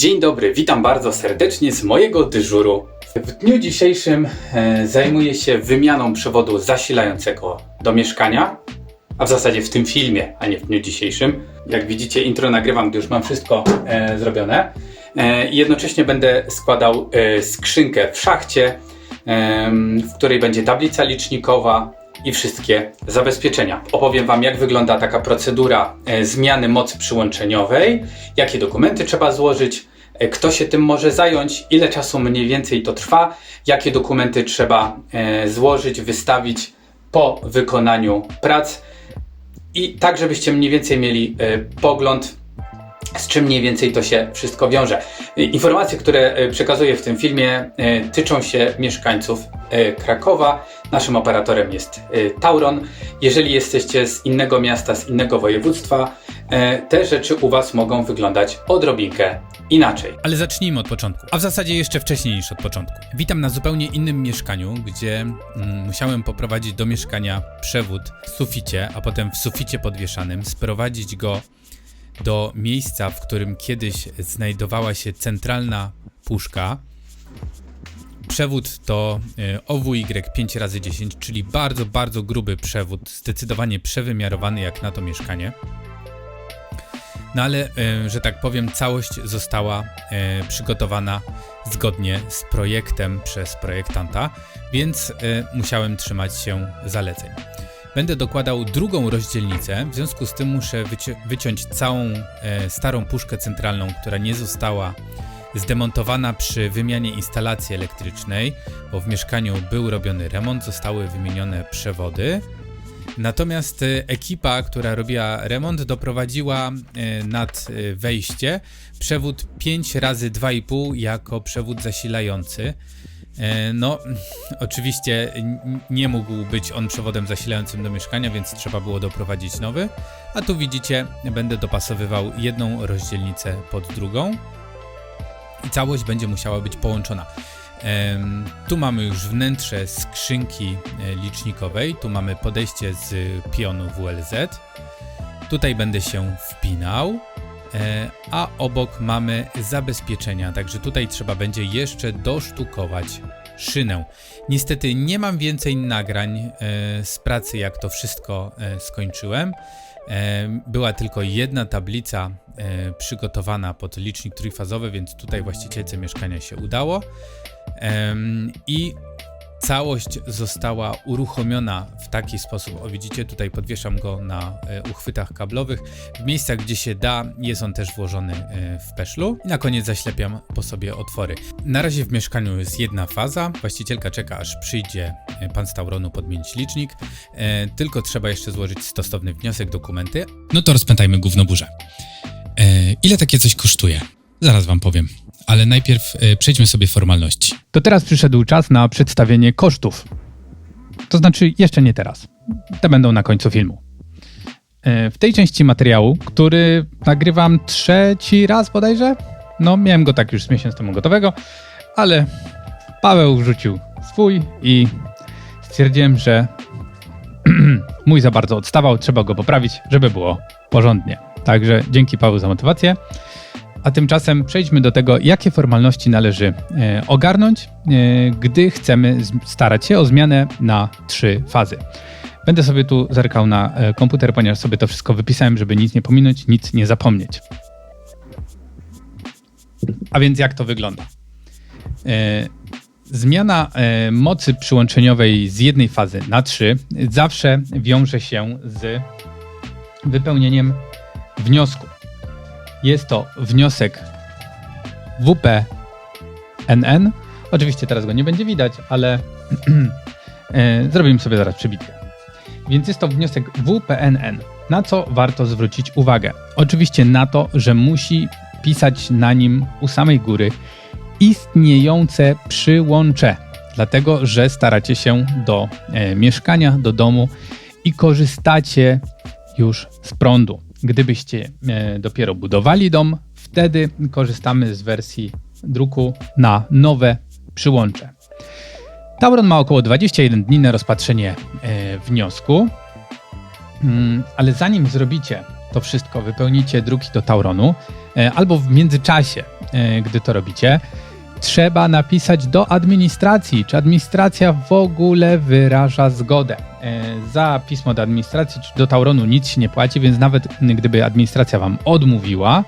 Dzień dobry, witam bardzo serdecznie z mojego dyżuru. W dniu dzisiejszym e, zajmuję się wymianą przewodu zasilającego do mieszkania, a w zasadzie w tym filmie, a nie w dniu dzisiejszym. Jak widzicie, intro nagrywam, gdy już mam wszystko e, zrobione. E, jednocześnie będę składał e, skrzynkę w szachcie, em, w której będzie tablica licznikowa i wszystkie zabezpieczenia. Opowiem Wam, jak wygląda taka procedura e, zmiany mocy przyłączeniowej, jakie dokumenty trzeba złożyć, e, kto się tym może zająć, ile czasu mniej więcej to trwa, jakie dokumenty trzeba e, złożyć, wystawić po wykonaniu prac i tak, żebyście mniej więcej mieli e, pogląd z czym mniej więcej to się wszystko wiąże. Informacje, które przekazuję w tym filmie, tyczą się mieszkańców Krakowa. Naszym operatorem jest Tauron. Jeżeli jesteście z innego miasta, z innego województwa, te rzeczy u Was mogą wyglądać odrobinkę inaczej. Ale zacznijmy od początku, a w zasadzie jeszcze wcześniej niż od początku. Witam na zupełnie innym mieszkaniu, gdzie mm, musiałem poprowadzić do mieszkania przewód w suficie, a potem w suficie podwieszanym, sprowadzić go do miejsca, w którym kiedyś znajdowała się centralna No ale, e, że tak powiem, całość została e, przygotowana zgodnie z projektem przez projektanta, więc e, musiałem trzymać się zaleceń. Będę dokładał drugą rozdzielnicę, w związku z tym muszę wyci- wyciąć całą starą puszkę centralną, która nie została zdemontowana przy wymianie instalacji elektrycznej, bo w mieszkaniu był robiony remont, zostały wymienione przewody. Natomiast e, ekipa, która robiła remont, doprowadziła e, nad e, wejście przewód 5 razy 2,5 jako przewód zasilający. No, oczywiście nie mógł być on przewodem zasilającym do mieszkania, więc trzeba było doprowadzić nowy. A tu widzicie, będę dopasowywał jedną rozdzielnicę pod drugą i całość będzie musiała być połączona. Tu mamy już wnętrze skrzynki e, licznikowej, tu mamy podejście z pionu WLZ. Tutaj będę się wpinał, e, a obok mamy zabezpieczenia, także tutaj trzeba będzie jeszcze dosztukować szynę. Niestety nie mam więcej nagrań e, z pracy, jak to wszystko skończyłem. Była tylko jedna tablica przygotowana pod licznik trójfazowy, więc tutaj właścicielce mieszkania się udało. I całość została uruchomiona w taki sposób. O, widzicie, tutaj podwieszam go na e, uchwytach kablowych. W miejscach, gdzie się da, jest on też włożony e, w peszlu. I na koniec zaślepiam po sobie otwory. Na razie w mieszkaniu jest jedna faza. Właścicielka czeka, aż przyjdzie e, pan z Tauronu podmienić licznik. E, tylko trzeba jeszcze złożyć stosowny wniosek, dokumenty. No to rozpętajmy gówno burzę. E, ile takie coś kosztuje? Zaraz wam powiem. Ale najpierw e, przejdźmy sobie formalności. To teraz przyszedł czas na przedstawienie kosztów. To znaczy, jeszcze nie teraz. Te będą na końcu filmu. E, W tej części materiału, który nagrywam trzeci raz bodajże, no miałem go tak już z miesiąc temu gotowego, ale Paweł wrzucił swój i stwierdziłem, że mój za bardzo odstawał, trzeba go poprawić, żeby było porządnie. Także dzięki Paweł za motywację. A tymczasem przejdźmy do tego, jakie formalności należy e, ogarnąć, e, gdy chcemy starać się o zmianę na trzy fazy. Będę sobie tu zerkał na e, komputer, ponieważ sobie to wszystko wypisałem, żeby nic nie pominąć, nic nie zapomnieć. A więc jak to wygląda? Zmiana mocy przyłączeniowej z jednej fazy na trzy zawsze wiąże się z wypełnieniem wniosku. Jest to wniosek WPNN. Oczywiście teraz go nie będzie widać, ale e, zrobimy sobie zaraz przybitkę. Więc jest to wniosek WPNN. Na co warto zwrócić uwagę? Oczywiście na to, że musi pisać na nim u samej góry istniejące przyłącze, dlatego że staracie się do e, mieszkania, do domu i korzystacie już z prądu. Gdybyście e, dopiero budowali dom, wtedy korzystamy z wersji druku na nowe przyłącze. Tauron ma około 21 dni na rozpatrzenie e, wniosku, Mm, ale zanim zrobicie to wszystko, wypełnicie druki do Tauronu, e, albo w międzyczasie, gdy to robicie, trzeba napisać do administracji, czy administracja w ogóle wyraża zgodę. E, Za pismo do administracji czy do Tauronu nic się nie płaci, więc nawet gdyby administracja wam odmówiła,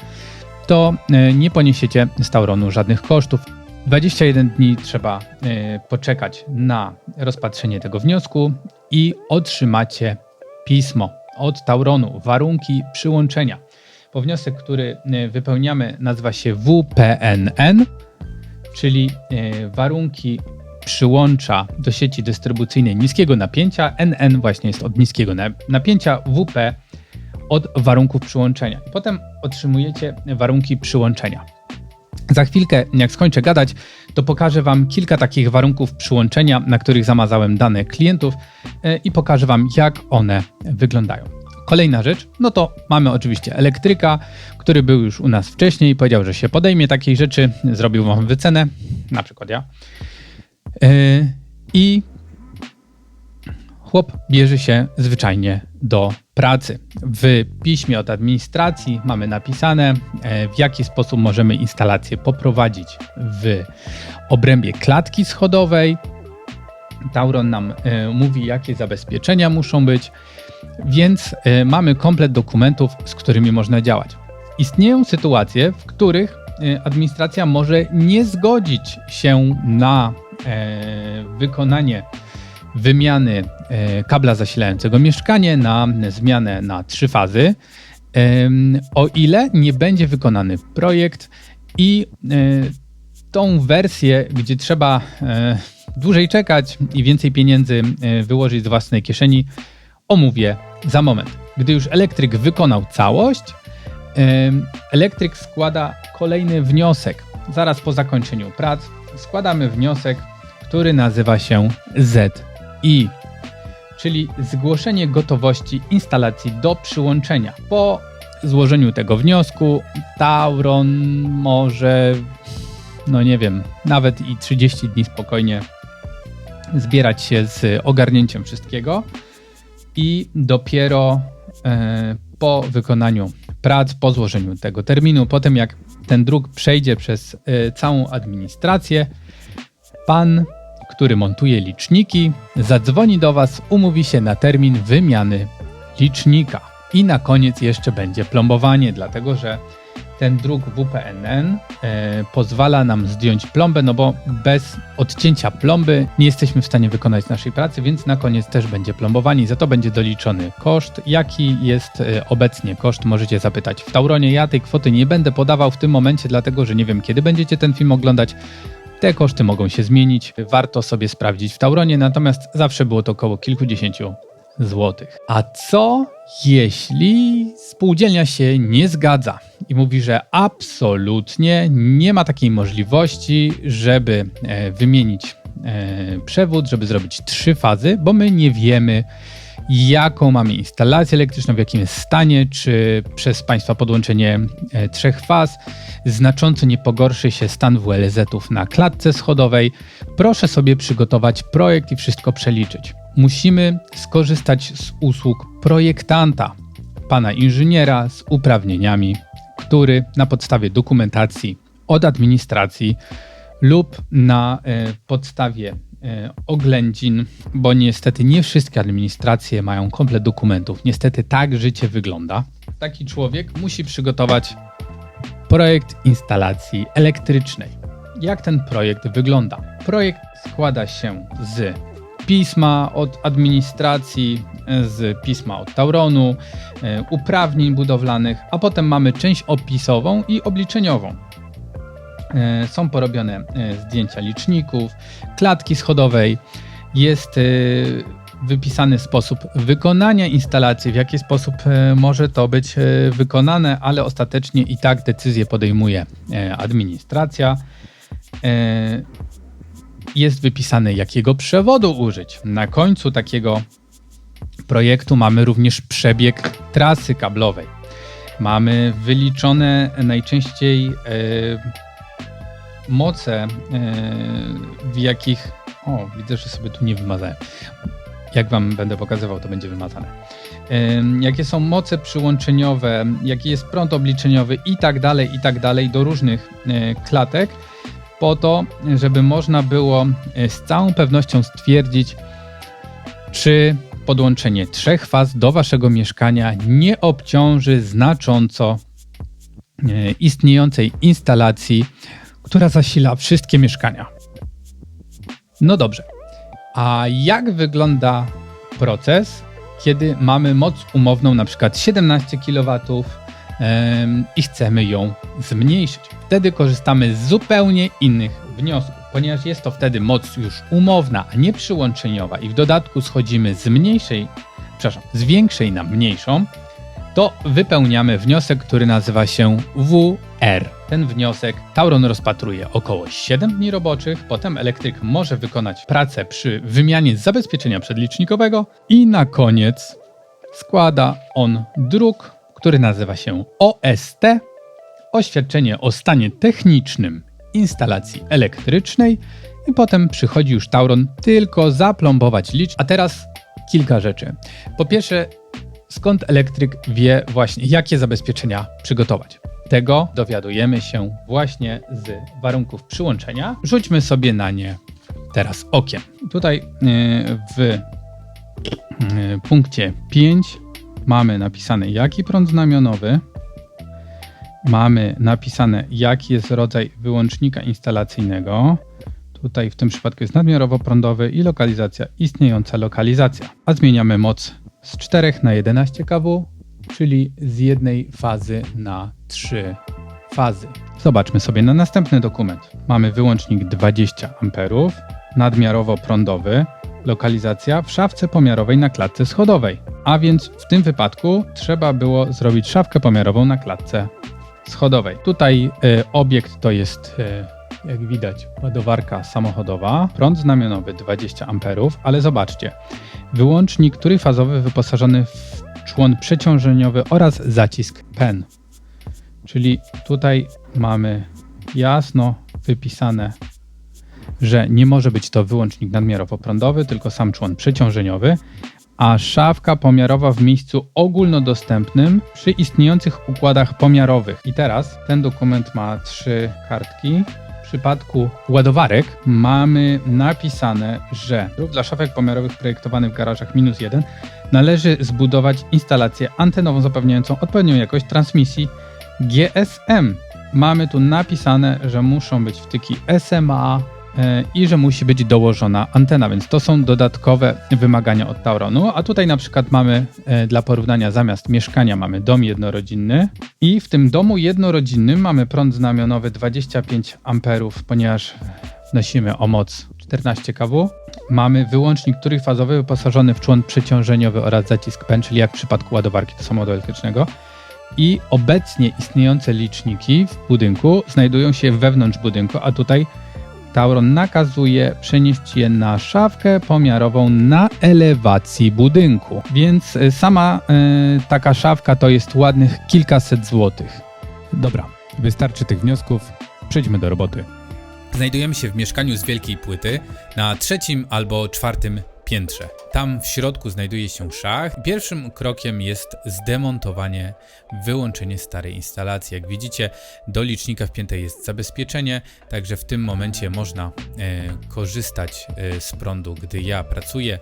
to e, nie poniesiecie z Tauronu żadnych kosztów. 21 dni trzeba e, poczekać na rozpatrzenie tego wniosku i otrzymacie pismo od Tauronu, warunki przyłączenia. Bo wniosek, który wypełniamy, nazywa się WPNN, czyli e, warunki przyłącza do sieci dystrybucyjnej niskiego napięcia. NN właśnie jest od niskiego na- napięcia, WP od warunków przyłączenia. Potem otrzymujecie warunki przyłączenia. Za chwilkę, jak skończę gadać, to pokażę Wam kilka takich warunków przyłączenia, na których zamazałem dane klientów e, i pokażę Wam, jak one wyglądają. Kolejna rzecz, no to mamy oczywiście elektryka, który był już u nas wcześniej, powiedział, że się podejmie takiej rzeczy, zrobił Wam wycenę, na przykład ja. E, I chłop bierze się zwyczajnie do pracy. W piśmie od administracji mamy napisane, e, w jaki sposób możemy instalację poprowadzić w obrębie klatki schodowej. Tauron nam e, mówi, jakie zabezpieczenia muszą być, więc e, mamy komplet dokumentów, z którymi można działać. Istnieją sytuacje, w których e, administracja może nie zgodzić się na wykonanie wymiany kabla zasilającego mieszkanie na zmianę na trzy fazy, o ile nie będzie wykonany projekt i tą wersję, gdzie trzeba dłużej czekać i więcej pieniędzy e, wyłożyć z własnej kieszeni, omówię za moment. Gdy już elektryk wykonał całość, elektryk składa kolejny wniosek. Zaraz po zakończeniu prac składamy wniosek, który nazywa się ZI, czyli zgłoszenie gotowości instalacji do przyłączenia. Po złożeniu tego wniosku Tauron może, no nie wiem, nawet i 30 dni spokojnie zbierać się z ogarnięciem wszystkiego i dopiero e, po wykonaniu prac, po złożeniu tego terminu, potem jak ten druk przejdzie przez e, całą administrację, pan, który montuje liczniki, zadzwoni do Was, umówi się na termin wymiany licznika. I na koniec jeszcze będzie plombowanie, dlatego że ten druk WPNN e, pozwala nam zdjąć plombę, no bo bez odcięcia plomby nie jesteśmy w stanie wykonać naszej pracy, więc na koniec też będzie plombowanie i za to będzie doliczony koszt. Jaki jest e, obecnie koszt, możecie zapytać w Tauronie. Ja tej kwoty nie będę podawał w tym momencie, dlatego że nie wiem kiedy będziecie ten film oglądać. Te koszty mogą się zmienić, warto sobie sprawdzić w Tauronie, natomiast zawsze było to około kilkudziesięciu złotych. A co jeśli spółdzielnia się nie zgadza i mówi, że absolutnie nie ma takiej możliwości, żeby e, wymienić e, przewód, żeby zrobić trzy fazy, bo my nie wiemy, jaką mamy instalację elektryczną, w jakim jest stanie, czy przez Państwa podłączenie e, trzech faz znacząco nie pogorszy się stan WLZ-ów na klatce schodowej. Proszę sobie przygotować projekt i wszystko przeliczyć. Musimy skorzystać z usług projektanta, pana inżyniera z uprawnieniami, który na podstawie dokumentacji od administracji lub na e, podstawie e, oględzin, bo niestety nie wszystkie administracje mają komplet dokumentów. Niestety tak życie wygląda. Taki człowiek musi przygotować projekt instalacji elektrycznej. Jak ten projekt wygląda? Projekt składa się z pisma od administracji, z pisma od Tauronu, e, uprawnień budowlanych, a potem mamy część opisową i obliczeniową. E, Są porobione e, zdjęcia liczników, klatki schodowej, jest e, wypisany sposób wykonania instalacji, w jaki sposób e, może to być e, wykonane, ale ostatecznie i tak decyzję podejmuje e, administracja. E, Jest wypisane, jakiego przewodu użyć. Na końcu takiego projektu mamy również przebieg trasy kablowej. Mamy wyliczone najczęściej e, moce, e, w jakich. O, widzę, że sobie tu nie wymazałem. Jak wam będę pokazywał, to będzie wymazane. em, jakie są moce przyłączeniowe, jaki jest prąd obliczeniowy i tak dalej, i tak dalej do różnych e, klatek, po to, żeby można było e, z całą pewnością stwierdzić, czy podłączenie trzech faz do waszego mieszkania nie obciąży znacząco e, istniejącej instalacji, która zasila wszystkie mieszkania. No dobrze. A jak wygląda proces, kiedy mamy moc umowną na przykład 17 kW i chcemy ją zmniejszyć? Wtedy korzystamy z zupełnie innych wniosków, ponieważ jest to wtedy moc już umowna, a nie przyłączeniowa i w dodatku schodzimy z mniejszej, przepraszam, z większej na mniejszą, to wypełniamy wniosek, który nazywa się WR. Ten wniosek Tauron rozpatruje około 7 dni roboczych, potem elektryk może wykonać pracę przy wymianie zabezpieczenia przedlicznikowego i na koniec składa on druk, który nazywa się OST, oświadczenie o stanie technicznym instalacji elektrycznej i potem przychodzi już Tauron tylko zaplombować licz. A teraz kilka rzeczy. Po pierwsze, skąd elektryk wie właśnie, jakie zabezpieczenia przygotować. Tego dowiadujemy się właśnie z warunków przyłączenia. Rzućmy sobie na nie teraz okiem. Tutaj yy, w yy, punkcie 5 mamy napisane jaki prąd znamionowy, mamy napisane jaki jest rodzaj wyłącznika instalacyjnego. Tutaj w tym przypadku jest nadmiarowo prądowy i lokalizacja istniejąca lokalizacja. A zmieniamy moc z 4 na 11 kW, czyli z jednej fazy na 3 fazy. Zobaczmy sobie na następny dokument. Mamy wyłącznik 20 A, nadmiarowo prądowy, lokalizacja w szafce pomiarowej na klatce schodowej. A więc w tym wypadku trzeba było zrobić szafkę pomiarową na klatce schodowej. Tutaj y, obiekt to jest y, jak widać, ładowarka samochodowa, prąd znamionowy 20 A, ale zobaczcie, wyłącznik trójfazowy wyposażony w człon przeciążeniowy oraz zacisk PEN. Czyli tutaj mamy jasno wypisane, że nie może być to wyłącznik nadmiarowo prądowy, tylko sam człon przeciążeniowy, a szafka pomiarowa w miejscu ogólnodostępnym przy istniejących układach pomiarowych. I teraz ten dokument ma trzy kartki. W przypadku ładowarek mamy napisane, że dla szafek pomiarowych projektowanych w garażach minus 1 należy zbudować instalację antenową zapewniającą odpowiednią jakość transmisji GSM. Mamy tu napisane, że muszą być wtyki SMA i że musi być dołożona antena, więc to są dodatkowe wymagania od Tauronu. A tutaj na przykład mamy e, dla porównania zamiast mieszkania mamy dom jednorodzinny i w tym domu jednorodzinnym mamy prąd znamionowy 25 amperów, ponieważ wnosimy o moc 14 kW. Mamy wyłącznik trójfazowy wyposażony w człon przeciążeniowy oraz zacisk PEN, czyli jak w przypadku ładowarki do samochodu elektrycznego. I obecnie istniejące liczniki w budynku znajdują się wewnątrz budynku, a tutaj Tauron nakazuje przenieść je na szafkę pomiarową na elewacji budynku. Więc y, sama y, taka szafka to jest ładnych kilkaset złotych. Dobra, wystarczy tych wniosków. Przejdźmy do roboty. Znajdujemy się w mieszkaniu z wielkiej płyty na trzecim albo czwartym piętrze. Tam w środku znajduje się szach. Pierwszym krokiem jest zdemontowanie, wyłączenie starej instalacji. Jak widzicie, do licznika wpięte jest zabezpieczenie, także w tym momencie można e, korzystać e, z prądu. Gdy ja pracuję,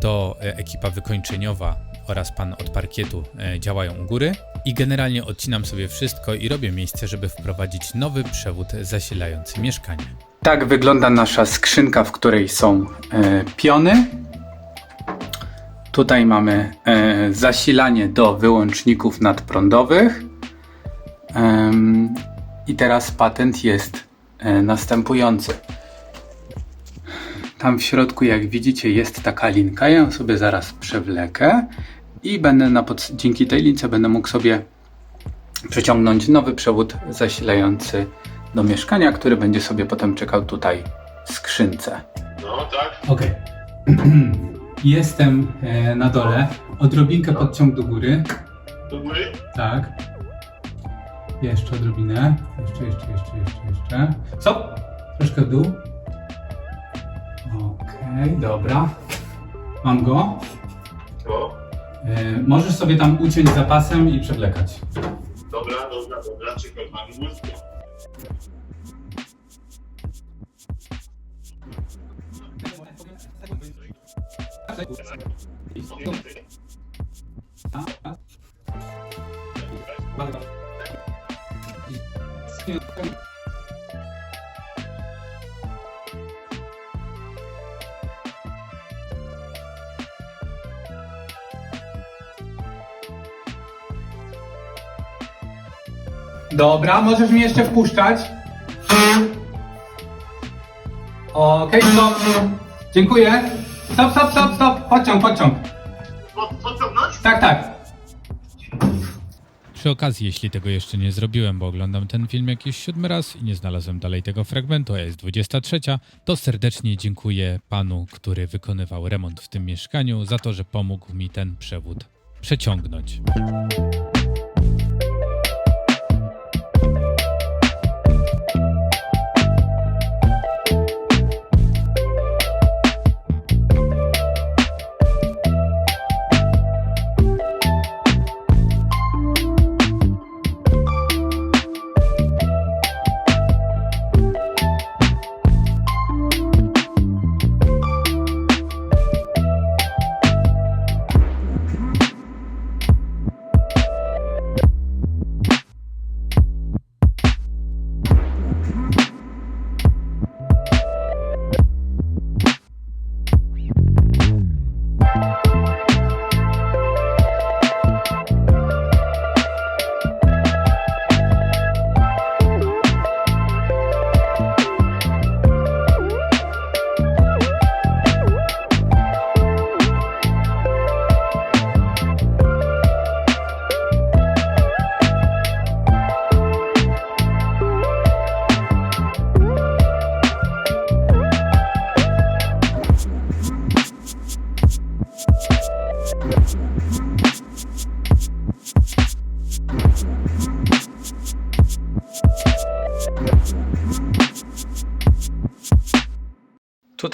to e, ekipa wykończeniowa oraz pan od parkietu e, działają u góry. I generalnie odcinam sobie wszystko i robię miejsce, żeby wprowadzić nowy przewód zasilający mieszkanie. Tak wygląda nasza skrzynka, w której są e, piony. Tutaj mamy e, zasilanie do wyłączników nadprądowych. Em, I teraz patent jest e, następujący. Tam w środku, jak widzicie, jest taka linka. Ja ją sobie zaraz przewlekę i będę na pod... dzięki tej lince będę mógł sobie przeciągnąć nowy przewód zasilający do mieszkania, który będzie sobie potem czekał tutaj w skrzynce. No tak. Okej. Jestem e, na dole. Odrobinkę podciąg do góry. Do góry? Tak. Jeszcze odrobinę. Jeszcze, jeszcze, jeszcze, jeszcze, jeszcze. Stop! Troszkę w dół. Okej, dobra. Mam go. No. E, możesz sobie tam uciąć zapasem i przewlekać. Dobra, dobra, dobra, czekaj, Mariusz. Dobra, możesz mnie jeszcze wpuszczać. Okej, stop. Dziękuję. Stop, stop, stop, stop. Pociąg, pociąg. Po- Pociągnąć? Tak, tak. Przy okazji, jeśli tego jeszcze nie zrobiłem, bo oglądam ten film jakiś siódmy raz i nie znalazłem dalej tego fragmentu, a jest 23, to serdecznie dziękuję panu, który wykonywał remont w tym mieszkaniu, za to, że pomógł mi ten przewód przeciągnąć.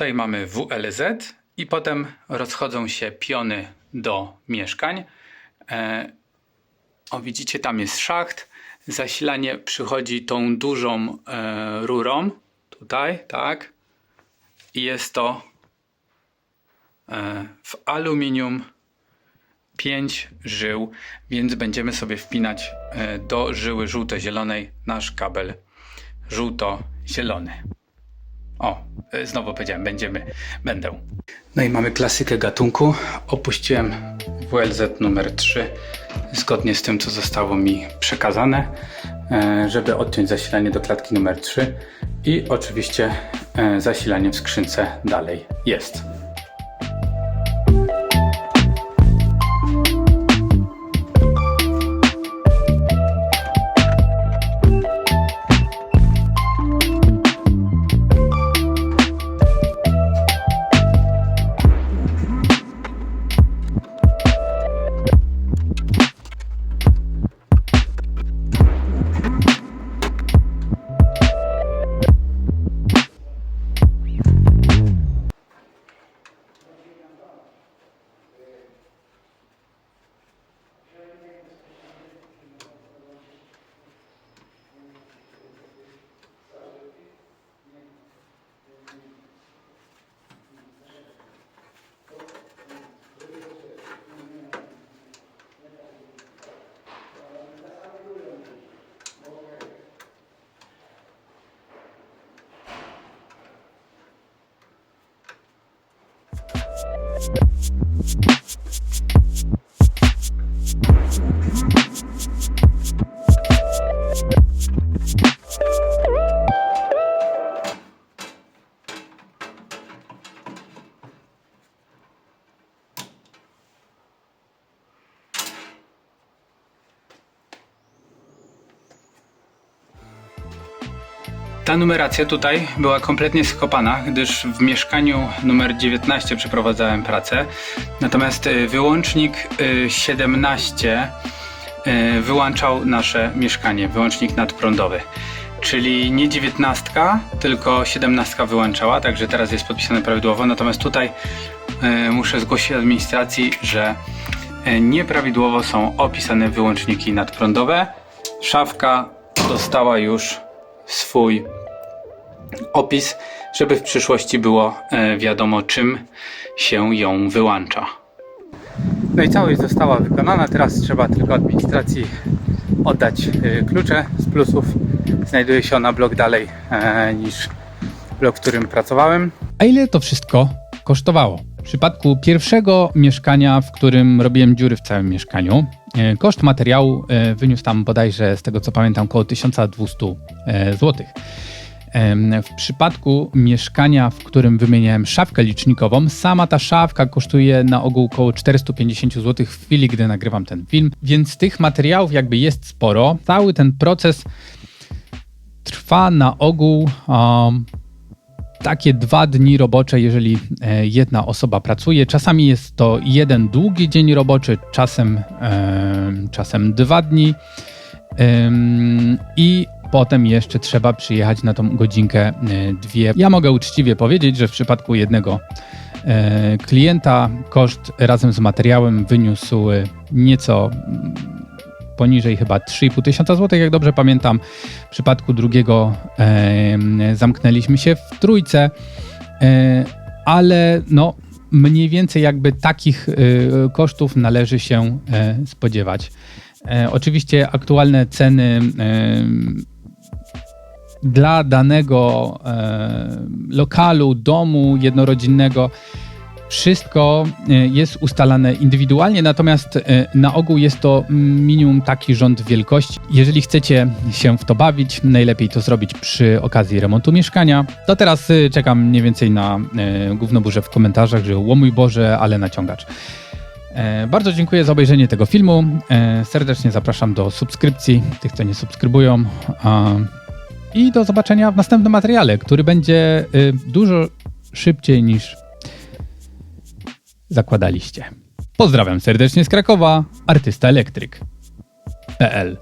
Tutaj mamy WLZ i potem rozchodzą się piony do mieszkań. E, o, widzicie, tam jest szacht. Zasilanie przychodzi tą dużą e, rurą. Tutaj, tak. I jest to e, w aluminium 5 żył, więc będziemy sobie wpinać do żyły żółto-zielonej nasz kabel żółto-zielony. O, e, znowu powiedziałem, będziemy, będę. No i mamy klasykę gatunku. Opuściłem WLZ numer 3 zgodnie z tym, co zostało mi przekazane, e, żeby odciąć zasilanie do klatki numer 3 i oczywiście e, zasilanie w skrzynce dalej jest. Ta numeracja tutaj była kompletnie skopana, gdyż w mieszkaniu numer 19 przeprowadzałem pracę. Natomiast y, wyłącznik y, 17 y, wyłączał nasze mieszkanie, wyłącznik nadprądowy. Czyli nie 19, tylko 17 wyłączała, także teraz jest podpisane prawidłowo. Natomiast tutaj y, muszę zgłosić administracji, że nieprawidłowo są opisane wyłączniki nadprądowe. Szafka dostała już swój opis, żeby w przyszłości było e, wiadomo, czym się ją wyłącza. No i całość została wykonana. Teraz trzeba tylko administracji oddać e, klucze z plusów. Znajduje się ona blok dalej e, niż blok, w którym pracowałem. A ile to wszystko kosztowało? W przypadku pierwszego mieszkania, w którym robiłem dziury w całym mieszkaniu, e, koszt materiału e, wyniósł tam bodajże, z tego co pamiętam, około 1200 zł. W przypadku mieszkania, w którym wymieniałem szafkę licznikową, sama ta szafka kosztuje na ogół około 450 zł w chwili, gdy nagrywam ten film, więc tych materiałów jakby jest sporo. Cały ten proces trwa na ogół um, takie dwa dni robocze, jeżeli e, jedna osoba pracuje. Czasami jest to jeden długi dzień roboczy, czasem, e, czasem dwa dni. I potem jeszcze trzeba przyjechać na tą godzinkę e, dwie. Ja mogę uczciwie powiedzieć, że w przypadku jednego klienta koszt razem z materiałem wyniósł nieco poniżej chyba 3,5 tysiąca złotych, jak dobrze pamiętam. W przypadku drugiego e, zamknęliśmy się w trójce, e, ale no mniej więcej jakby takich e, kosztów należy się e, spodziewać. E, oczywiście aktualne ceny dla danego e, lokalu, domu jednorodzinnego wszystko e, jest ustalane indywidualnie, natomiast e, na ogół jest to minimum taki rząd wielkości. Jeżeli chcecie się w to bawić, najlepiej to zrobić przy okazji remontu mieszkania. To teraz e, czekam mniej więcej na e, główną burzę w komentarzach, że o mój Boże, ale naciągacz. Bardzo dziękuję za obejrzenie tego filmu. Serdecznie zapraszam do subskrypcji, tych co nie subskrybują. I do zobaczenia w następnym materiale, który będzie dużo szybciej niż zakładaliście. Pozdrawiam serdecznie z Krakowa, artysta elektryk.pl